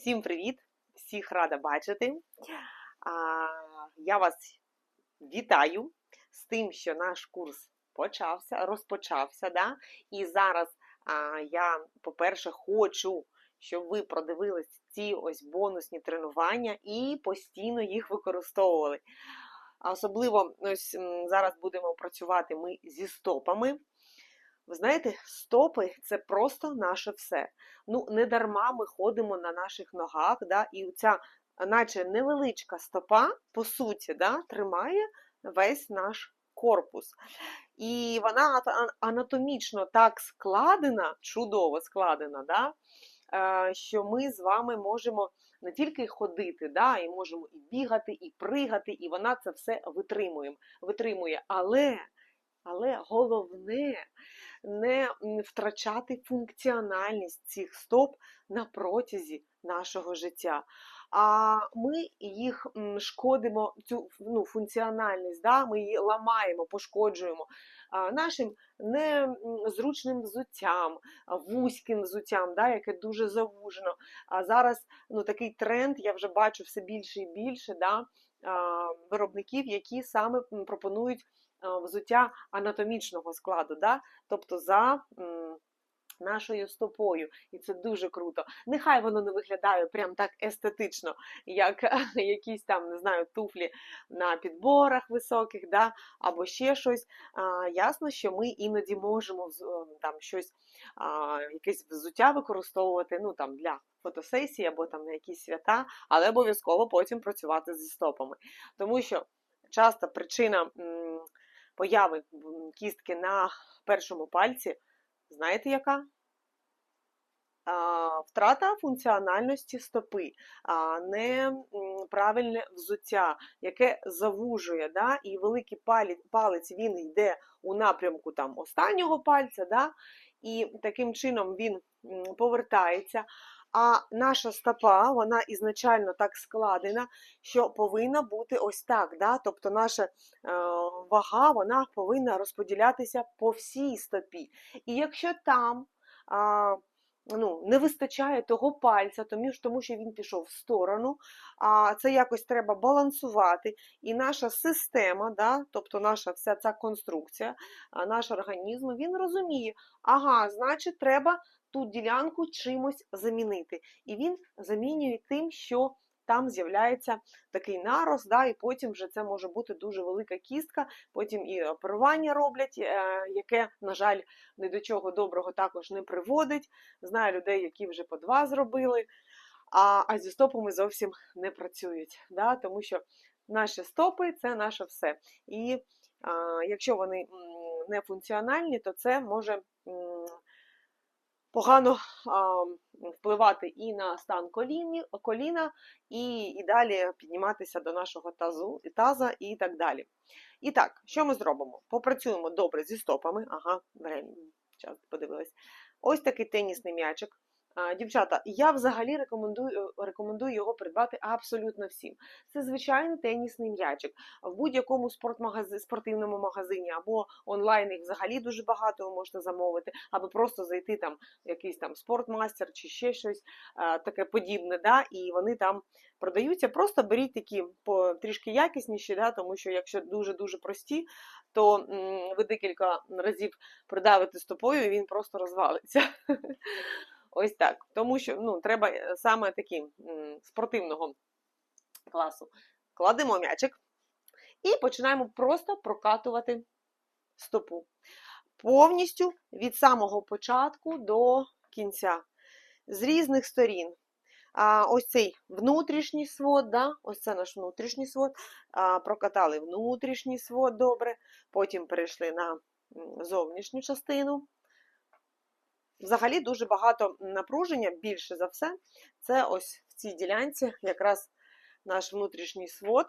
Всім привіт! Всіх рада бачити. А, Я вас вітаю з тим, що наш курс почався, розпочався. Да? І зараз а, я, по-перше, хочу, щоб ви продивились ці ось бонусні тренування і постійно їх використовували. Особливо ось зараз будемо працювати ми зі стопами. Ви знаєте, стопи це просто наше все. Ну, не дарма ми ходимо на наших ногах, да, і ця, наче невеличка стопа, по суті, да, тримає весь наш корпус. І вона анатомічно так складена, чудово складена, да, е, що ми з вами можемо не тільки ходити, да, і можемо і бігати, і пригати, і вона це все витримує, витримує. Але, але головне не втрачати функціональність цих стоп на протязі нашого життя. А ми їх шкодимо, цю ну, функціональність, да? ми її ламаємо, пошкоджуємо нашим незручним взуттям, вузьким взуттям, да? яке дуже завужено. А зараз ну, такий тренд я вже бачу все більше і більше да? виробників, які саме пропонують взуття анатомічного складу, да? тобто за нашою стопою. І це дуже круто. Нехай воно не виглядає прям так естетично, як якісь там, не знаю, туфлі на підборах високих, да? або ще щось. А, ясно, що ми іноді можемо е, там щось, а, якесь взуття використовувати ну, там, для фотосесії або там на якісь свята, але обов'язково потім працювати зі стопами. Тому що часто причина появи кістки на першому пальці, знаєте яка? Втрата функціональності стопи, неправильне взуття, яке завужує, да? і великий палець він йде у напрямку там, останнього пальця, да? і таким чином він повертається. А наша стопа, вона ізначально так складена, що повинна бути ось так. Да? Тобто наша е, вага вона повинна розподілятися по всій стопі. І якщо там а, ну, не вистачає того пальця, тому, що- він пішов в сторону, а це якось треба балансувати. І наша система, да, тобто наша вся ця конструкція, наш організм, він розуміє, ага, значить, треба ту ділянку чимось замінити. І він замінює тим, що там з'являється такий нарост, да, і потім вже це може бути дуже велика кістка, потім і оперування роблять, е, яке, на жаль, ні до чого доброго також не приводить. Знаю людей, які вже по два зробили, а, а зі стопами зовсім не працюють, да, тому що наші стопи це наше все. І а, якщо вони не функціональні, то це може погано впливати і на стан коліна, і, і далі підніматися до нашого тазу, таза і так далі. І так, що ми зробимо? Попрацюємо добре зі стопами. Ага, час подивилась. Ось такий тенісний м'ячик. Дівчата, я взагалі рекомендую, рекомендую його придбати абсолютно всім. Це звичайний тенісний м'ячик. В будь-якому спортивному магазині або онлайн їх взагалі дуже багато ви можете замовити, або просто зайти там якийсь там спортмастер чи ще щось таке подібне, да, і вони там продаються. Просто беріть такі по трішки якісніші, да, тому що якщо дуже-дуже прості, то м, ви декілька разів придавите стопою, і він просто розвалиться. Ось так. Тому що ну, треба е, саме такі спортивного класу. Кладемо м'ячик і починаємо просто прокатувати стопу. Повністю від самого початку до кінця. З різних сторін. А, ось цей внутрішній свод, да? ось це наш внутрішній свод. А, прокатали внутрішній свод добре, потім перейшли на зовнішню частину. Взагалі дуже багато напруження, більше за все, це ось в цій ділянці якраз наш внутрішній свод.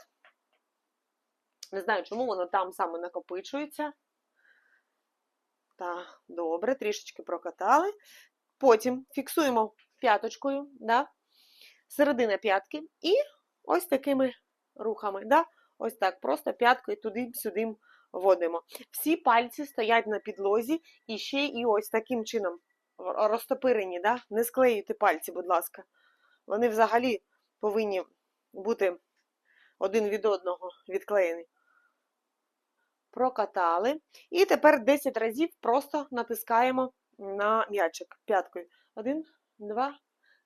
Не знаю, чому воно там саме накопичується. Так, добре, трішечки прокатали. Потім фіксуємо п'яточкою, да? середина п'ятки, і ось такими рухами. Да? Ось так, просто п'яткою туди-сюди вводимо. Всі пальці стоять на підлозі, і ще і ось таким чином розтопирені, да? не склеюйте пальці, будь ласка. Вони взагалі повинні бути один від одного відклеєні. Прокатали. І тепер 10 разів просто натискаємо на м'ячик п'яткою. Один, два,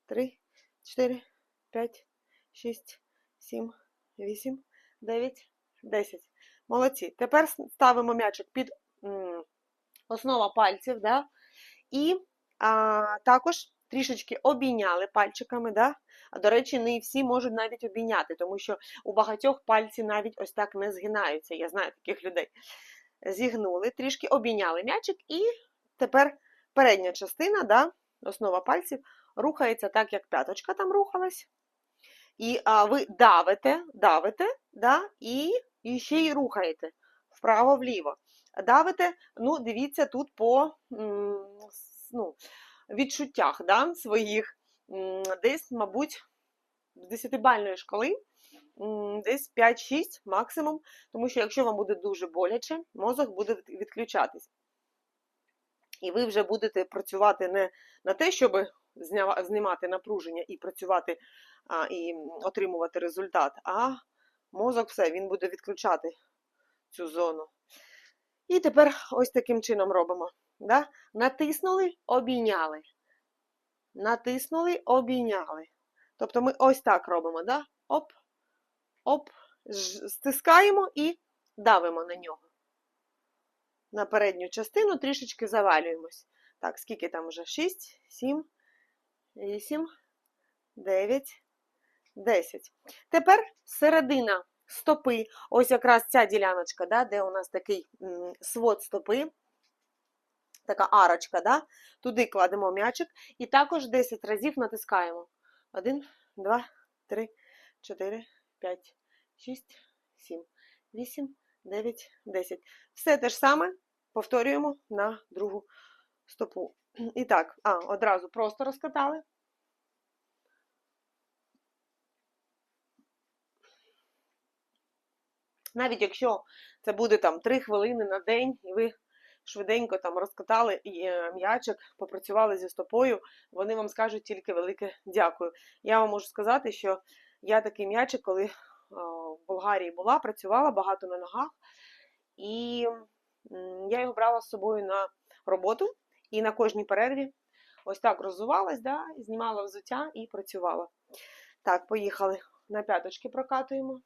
три, чотири, п'ять, шість, сім, вісім, дев'ять, десять. Молодці. Тепер ставимо м'ячик під основа пальців, да? і а, також трішечки обійняли пальчиками. Да? А, До речі, не всі можуть навіть обійняти, тому що у багатьох пальці навіть ось так не згинаються. Я знаю таких людей. Зігнули, трішки обійняли м'ячик, і тепер передня частина, да, основа пальців, рухається так, як п'яточка там рухалась. І а, ви давите, давите, да, і, і ще й рухаєте вправо-вліво. Давите, ну, дивіться тут по м, ну, відчуттях да, своїх. Десь, мабуть, з 10-бальної шкали, десь 5-6 максимум, тому що якщо вам буде дуже боляче, мозок буде відключатись. І ви вже будете працювати не на те, щоб знімати напруження і працювати а, і отримувати результат, а мозок все, він буде відключати цю зону. І тепер ось таким чином робимо. Да? Натиснули, обійняли. Натиснули, обійняли. Тобто ми ось так робимо. Да? Оп, оп, стискаємо і давимо на нього. На передню частину трішечки завалюємось. Так, скільки там вже? 6, 7, 8, 9, 10. Тепер середина стопи, ось якраз ця діляночка, да, де у нас такий свод стопи, така арочка, да, туди кладемо м'ячик і також 10 разів натискаємо. 1, 2, 3, 4, 5, 6, 7, 8, 9, 10. Все те ж саме повторюємо на другу стопу. І так, а, одразу просто розкатали. Навіть якщо це буде там 3 хвилини на день, і ви швиденько там розкатали е, м'ячик, попрацювали зі стопою, вони вам скажуть тільки велике дякую. Я вам можу сказати, що я такий м'ячик, коли е, в Болгарії була, працювала багато на ногах, і я його брала з собою на роботу і на кожній перерві ось так роззувалась, да, знімала взуття і працювала. Так, поїхали. На п'яточки прокатуємо.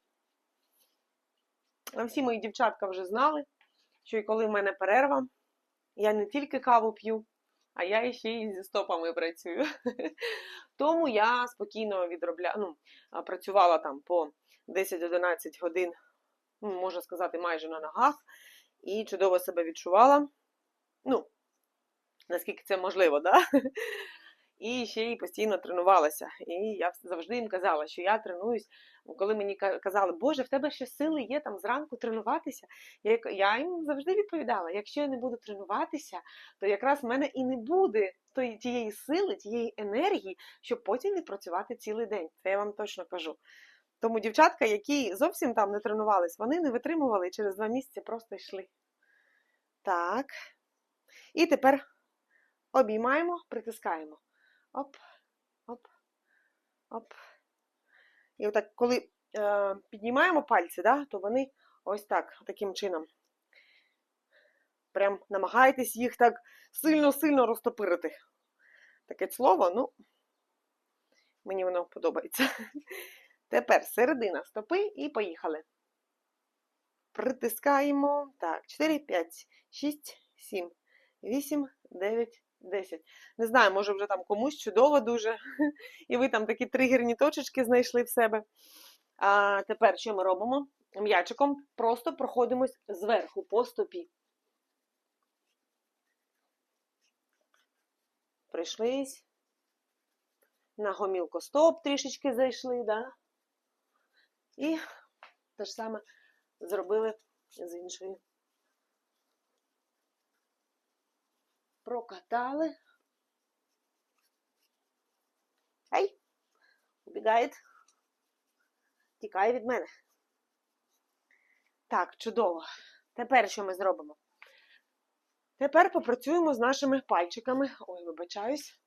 Всі мої дівчатка вже знали, що і коли в мене перерва, я не тільки каву п'ю, а я ще й зі стопами працюю. Тому я спокійно відробля... ну, працювала там по 10-11 годин, ну, можна сказати, майже на ногах, і чудово себе відчувала. Ну, наскільки це можливо, да? І ще й постійно тренувалася. І я завжди їм казала, що я тренуюсь. Коли мені казали, Боже, в тебе ще сили є там зранку тренуватися. Я, їм завжди відповідала: якщо я не буду тренуватися, то якраз в мене і не буде тієї сили, тієї енергії, щоб потім відпрацювати цілий день. Це я вам точно кажу. Тому дівчатка, які зовсім там не тренувались, вони не витримували і через два місяці просто йшли. Так. І тепер обіймаємо, притискаємо. Оп, оп, оп. І отак, коли е, піднімаємо пальці, да, то вони ось так, таким чином. Прям намагайтесь їх так сильно-сильно розтопирити. Таке слово, ну, мені воно подобається. Тепер середина стопи і поїхали. Притискаємо. Так, 4, 5, 6, 7, 8, 9, 10. Не знаю, може вже там комусь чудово дуже. І ви там такі тригерні точечки знайшли в себе. А тепер що ми робимо? М'ячиком просто проходимось зверху по стопі. Прийшлись. На гомілку стоп трішечки зайшли, да? І те ж саме зробили з іншої. Прокатали. Ей! Убігає. Тікає від мене. Так, чудово. Тепер що ми зробимо? Тепер попрацюємо з нашими пальчиками. Ой, вибачаюсь.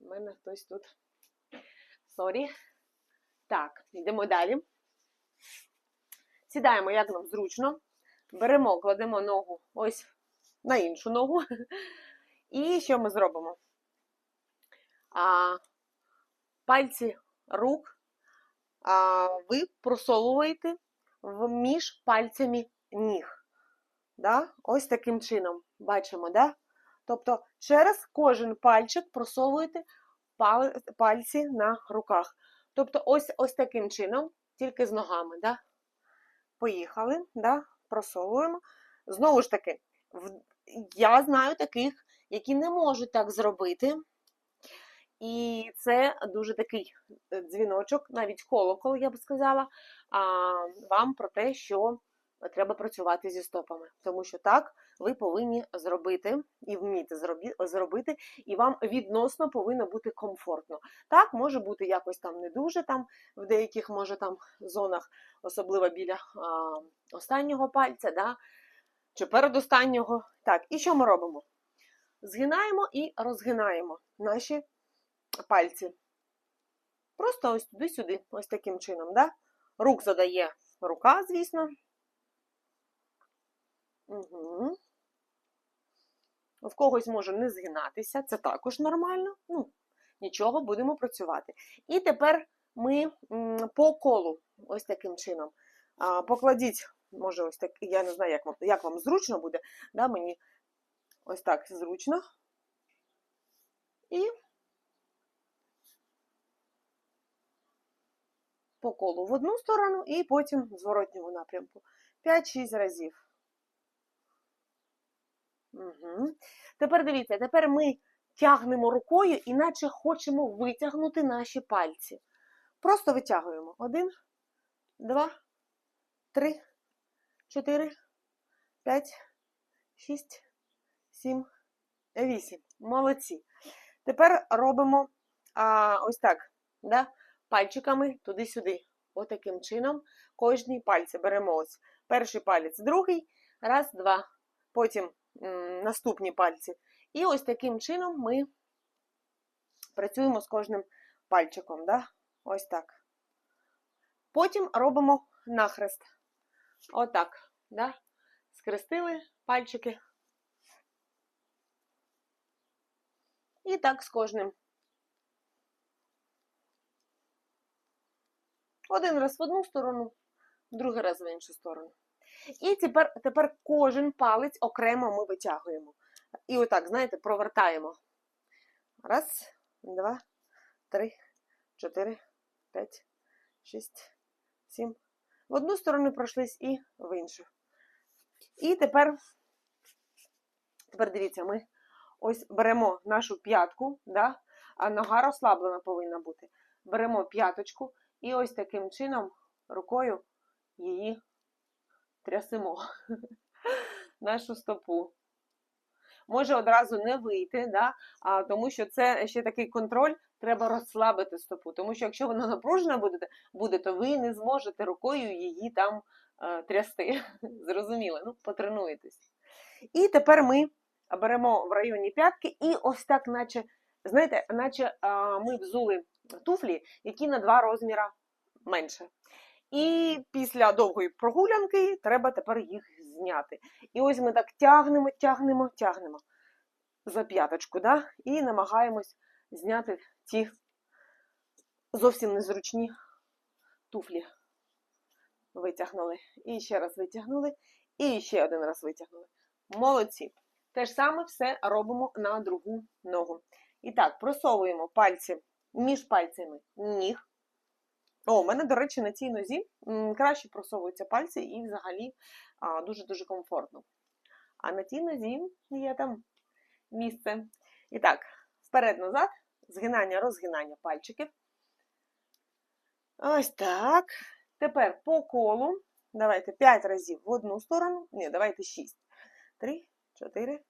У мене хтось тут Сорі. Так, йдемо далі. Сідаємо, як нам зручно. Беремо, кладемо ногу ось на іншу ногу. І що ми зробимо? А, пальці рук а, ви просовуєте між пальцями ніг. Да? Ось таким чином. Бачимо, да? Тобто через кожен пальчик просовуєте пальці на руках. Тобто ось, ось таким чином, тільки з ногами. Да? Поїхали, да? просовуємо. Знову ж таки, я знаю таких, які не можуть так зробити. І це дуже такий е, дзвіночок, навіть колокол, я б сказала, вам про те, що треба працювати зі стопами. Тому що так ви повинні зробити і вміти зробити, і вам відносно повинно бути комфортно. Так, може бути якось там не дуже, там в деяких може там зонах, особливо біля останнього пальця, да, чи передостаннього. Так, і що ми робимо? Згинаємо і розгинаємо наші пальці. Просто ось туди-сюди, ось таким чином. Да? Рук задає рука, звісно. Угу. В когось може не згинатися, це також нормально. Ну, нічого, будемо працювати. І тепер ми по колу, ось таким чином. Покладіть, може, ось так, я не знаю, як вам, як вам зручно буде, да, мені ось так зручно. І по колу в одну сторону і потім в зворотньому напрямку. 5-6 разів. Угу. Тепер дивіться, тепер ми тягнемо рукою, іначе хочемо витягнути наші пальці. Просто витягуємо. Один, два, три, чотири, п'ять, шість, сім, вісім. Молодці. Тепер робимо а, ось так. Да? пальчиками туди-сюди. Отаким чином. Кожні пальці беремо ось перший палець, другий, раз, два. Потім м, наступні пальці. І ось таким чином ми працюємо з кожним пальчиком. Да? Ось так. Потім робимо нахрест. Отак. Да? Скрестили пальчики. І так з кожним. Один раз в одну сторону, другий раз в іншу сторону. І тепер, тепер кожен палець окремо ми витягуємо. І отак, знаєте, провертаємо. Раз, два, три, чотири, п'ять, шість, сім. В одну сторону пройшлись і в іншу. І тепер, тепер дивіться, ми ось беремо нашу п'ятку, да? а нога розслаблена повинна бути. Беремо п'яточку. І ось таким чином рукою її трясемо нашу стопу. Може одразу не вийти, да? а, тому що це ще такий контроль, треба розслабити стопу. Тому що якщо вона напружена буде, буде то ви не зможете рукою її там е, трясти. Зрозуміло, ну, потренуєтесь. І тепер ми беремо в районі п'ятки і ось так, наче, знаєте, наче ми взули туфлі, які на два розміри менше. І після довгої прогулянки треба тепер їх зняти. І ось ми так тягнемо, тягнемо, тягнемо за п'яточку, да? і намагаємось зняти ті зовсім незручні туфлі. Витягнули. І ще раз витягнули, і ще один раз витягнули. Молодці. Те ж саме все робимо на другу ногу. І так, просовуємо пальці між пальцями ніг. О, у мене, до речі, на цій нозі краще просовуються пальці і взагалі дуже-дуже комфортно. А на тій нозі є там місце. І так, вперед-назад, згинання, розгинання пальчиків. Ось так. Тепер по колу. Давайте 5 разів в одну сторону. Ні, давайте 6. 3, 4,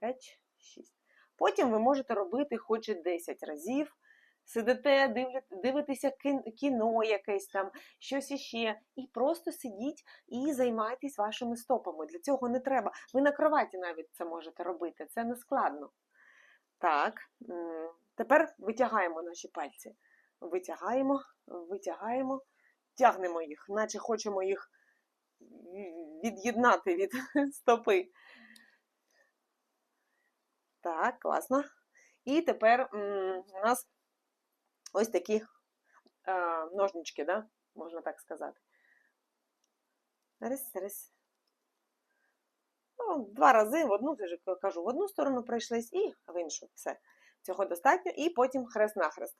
5, 6. Потім ви можете робити хоч і 10 разів. Сидите, дивитеся кіно якесь там, щось іще, і просто сидіть і займайтесь вашими стопами. Для цього не треба. Ви на кроваті навіть це можете робити, це не складно. Так, тепер витягаємо наші пальці. витягаємо, витягаємо, тягнемо їх, наче хочемо їх від'єднати від стопи. Так, класно. І тепер у нас ось такі е, ножнички, да? можна так сказати. Раз, раз. Ну, два рази в одну, вже кажу, в одну сторону пройшлись і в іншу. Все. Цього достатньо. І потім хрест-нахрест.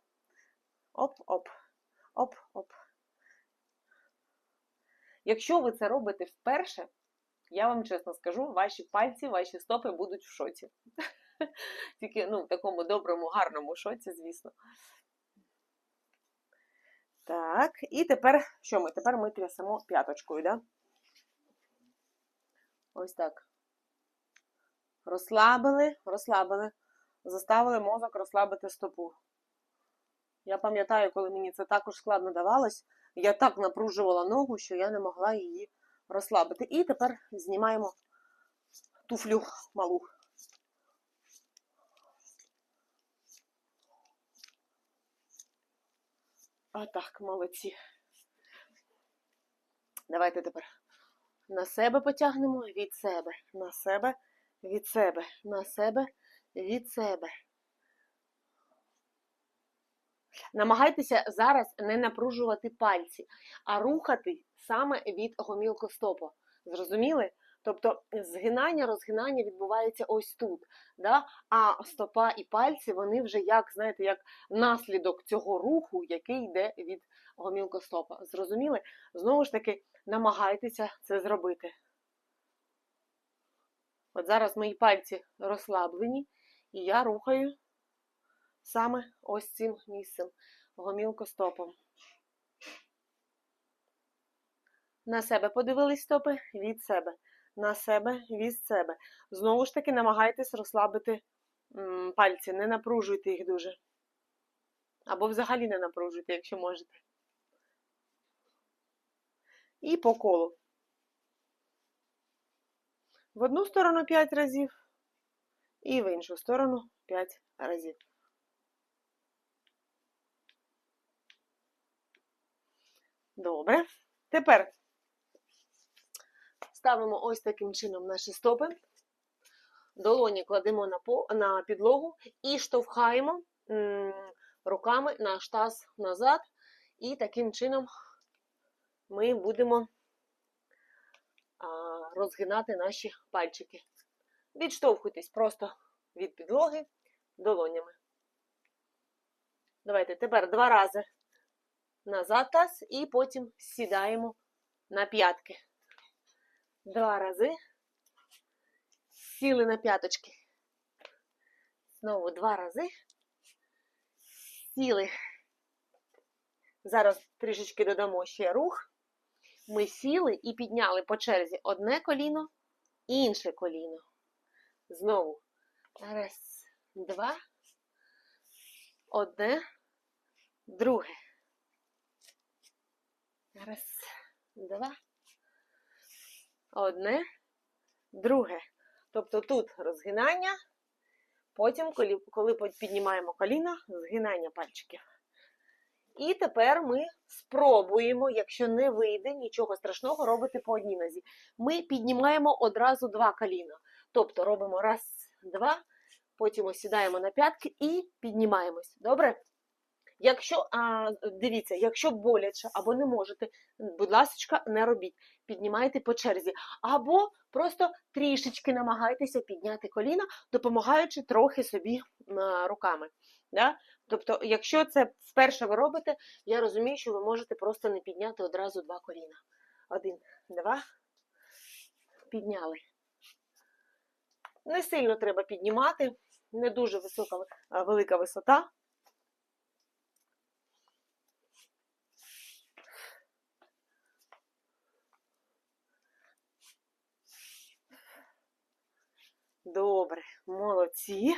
Оп-оп. Оп-оп. Якщо ви це робите вперше, я вам чесно скажу, ваші пальці, ваші стопи будуть в шоці. Тільки ну, в такому доброму, гарному шоці, звісно. Так, і тепер що ми? Тепер ми трясемо п'яточкою, да? Ось так. Розслабили, розслабили. Заставили мозок розслабити стопу. Я пам'ятаю, коли мені це також складно давалось, я так напружувала ногу, що я не могла її розслабити. І тепер знімаємо туфлю малу. Отак, молодці. Давайте тепер на себе потягнемо від себе, на себе, від себе, на себе, від себе. Намагайтеся зараз не напружувати пальці, а рухати саме від гомілкостопу. Зрозуміли? Тобто згинання, розгинання відбувається ось тут. Да? А стопа і пальці, вони вже як, знаєте, як наслідок цього руху, який йде від гомілкостопа. Зрозуміли? Знову ж таки, намагайтеся це зробити. От зараз мої пальці розслаблені, і я рухаю саме ось цим місцем гомілкостопом. На себе подивились стопи від себе. На себе від себе. Знову ж таки, намагайтесь розслабити пальці, не напружуйте їх дуже. Або взагалі не напружуйте, якщо можете. І по колу. В одну сторону 5 разів, і в іншу сторону 5 разів. Добре. Тепер ставимо ось таким чином наші стопи. Долоні кладемо на, підлогу і штовхаємо руками наш таз назад. І таким чином ми будемо розгинати наші пальчики. Відштовхуйтесь просто від підлоги долонями. Давайте тепер два рази назад таз і потім сідаємо на п'ятки. Два рази. Сіли на п'яточки. Знову два рази. Сіли. Зараз трішечки додамо ще рух. Ми сіли і підняли по черзі одне коліно, інше коліно. Знову. Раз, два. Одне, друге. Раз, два. Одне, друге. Тобто тут розгинання, потім, коли, піднімаємо коліна, згинання пальчиків. І тепер ми спробуємо, якщо не вийде, нічого страшного, робити по одній нозі. Ми піднімаємо одразу два коліна. Тобто робимо раз, два, потім осідаємо на п'ятки і піднімаємось. Добре? Якщо, а, дивіться, якщо боляче або не можете, будь ласка, не робіть. Піднімайте по черзі. Або просто трішечки намагайтеся підняти коліна, допомагаючи трохи собі руками. Да? Тобто, якщо це вперше ви робите, я розумію, що ви можете просто не підняти одразу два коліна. Один, два. Підняли. Не сильно треба піднімати, не дуже висока, велика висота. Добре, молодці.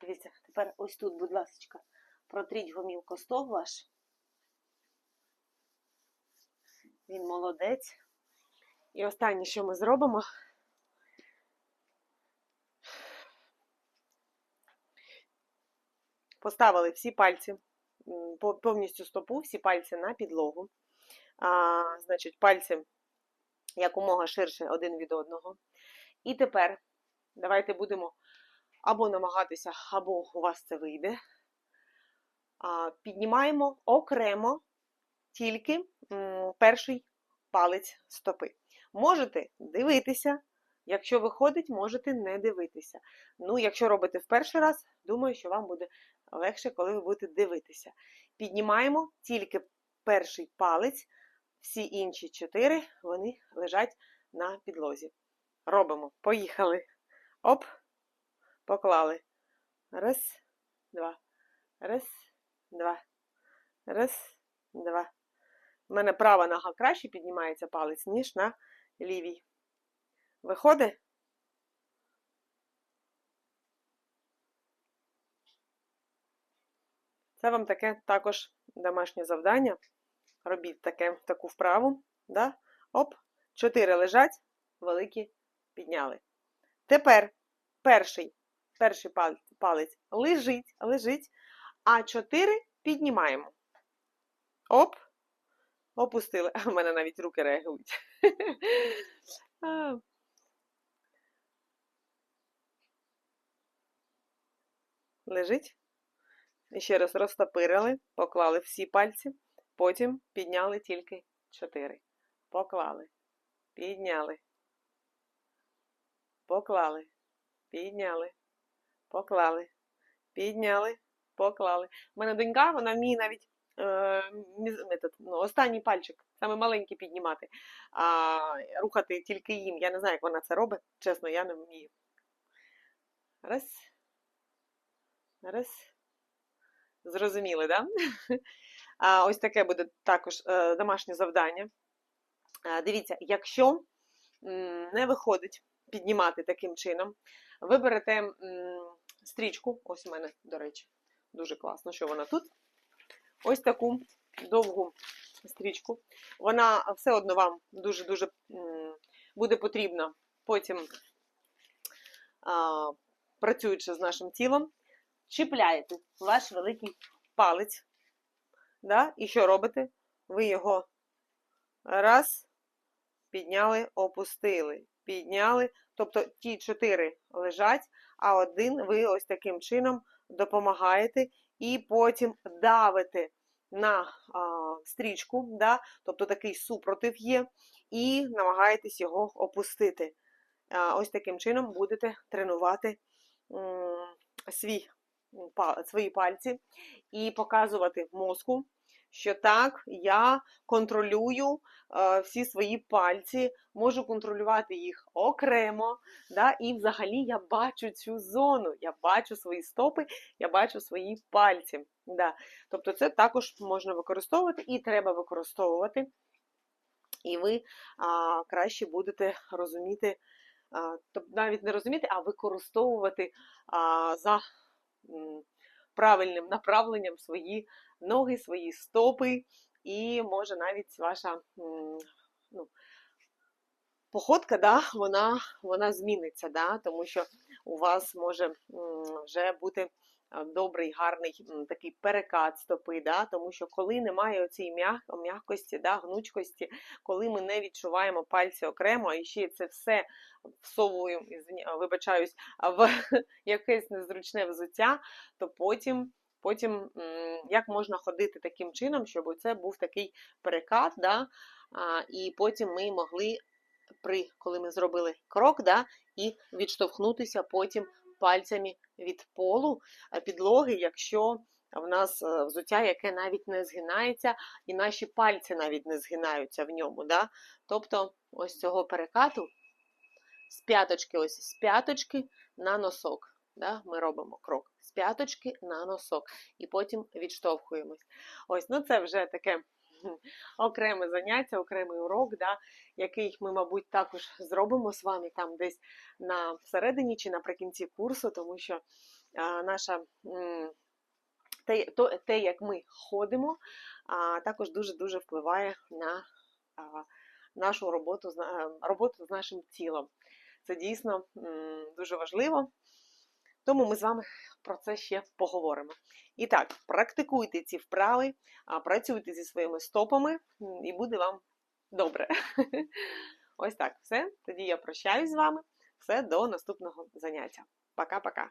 Дивіться, тепер ось тут, будь ласка, протріть гомілко стов ваш. Він молодець. І останнє, що ми зробимо, Поставили всі пальці, повністю стопу, всі пальці на підлогу. А, значить, пальці якомога ширше один від одного. І тепер давайте будемо або намагатися, або у вас це вийде. Піднімаємо окремо тільки перший палець стопи. Можете дивитися, якщо виходить, можете не дивитися. Ну, якщо робите в перший раз, думаю, що вам буде легше, коли ви будете дивитися. Піднімаємо тільки перший палець, всі інші чотири вони лежать на підлозі. Робимо. Поїхали. Оп, поклали. Раз, два. Раз, два. Раз, два. У мене права нога краще піднімається палець, ніж на лівій. Виходить? Це вам таке також домашнє завдання. Робіть таке, таку вправу. Да? Оп, чотири лежать, великі підняли. Тепер перший, перший палець лежить, лежить, а чотири піднімаємо. Оп, опустили. У мене навіть руки реагують. Лежить. І ще раз розтопирили, поклали всі пальці, потім підняли тільки чотири. Поклали, підняли, поклали, підняли, поклали, підняли, поклали. У мене донька, вона вміє навіть е, метод, ну, останній пальчик, саме маленький піднімати, а рухати тільки їм. Я не знаю, як вона це робить. Чесно, я не вмію. Раз. Раз. Зрозуміли, так? Да? Ось таке буде також е, домашнє завдання. Е, Дивіться, якщо не виходить піднімати таким чином, ви берете стрічку, ось у мене, до речі, дуже класно, що вона тут. Ось таку довгу стрічку. Вона все одно вам дуже-дуже буде потрібна потім, працюючи з нашим тілом. Чіпляєте ваш великий палець. Да? І що робите? Ви його раз, підняли, опустили, підняли. Тобто ті чотири лежать, а один ви ось таким чином допомагаєте і потім давите на а, стрічку, да? тобто такий супротив є, і намагаєтесь його опустити. А, ось таким чином будете тренувати м, свій, свої пальці і показувати мозку, що так, я контролюю е, всі свої пальці, можу контролювати їх окремо, да, і взагалі я бачу цю зону, я бачу свої стопи, я бачу свої пальці. Да. Тобто це також можна використовувати і треба використовувати. І ви а, краще будете розуміти, а, тобто навіть не розуміти, а використовувати а, за правильним направленням свої ноги, свої стопи, і може навіть ваша ну, походка, да, вона, вона зміниться, да, тому що у вас може вже бути добрий, гарний такий перекат стопи, да, тому що коли немає цієї м'як, м'якості, да, гнучкості, коли ми не відчуваємо пальці окремо, і ще це все всовую, вибачаюсь, в якесь незручне взуття, то потім, потім як можна ходити таким чином, щоб це був такий перекат, да, а, і потім ми могли, при, коли ми зробили крок, да, і відштовхнутися потім пальцями від полу е, підлоги, якщо в нас е, взуття, яке навіть не згинається, і наші пальці навіть не згинаються в ньому. Да? Тобто ось цього перекату з п'яточки, ось з п'яточки на носок. Да? Ми робимо крок з п'яточки на носок, і потім відштовхуємось. Ось, ну це вже таке окреме заняття, окремий урок, да? який ми, мабуть, також зробимо з вами там десь на всередині чи наприкінці курсу, тому що а, наша. м, те, то, те, як ми ходимо, а, також дуже-дуже впливає на а, нашу роботу, роботу з нашим тілом. Це дійсно м, дуже важливо, Тому ми з вами про це ще поговоримо. І так, практикуйте ці вправи, працюйте зі своїми стопами, і буде вам добре. Ось так, все. Тоді я прощаюсь з вами. Все до наступного заняття. Пока-пока.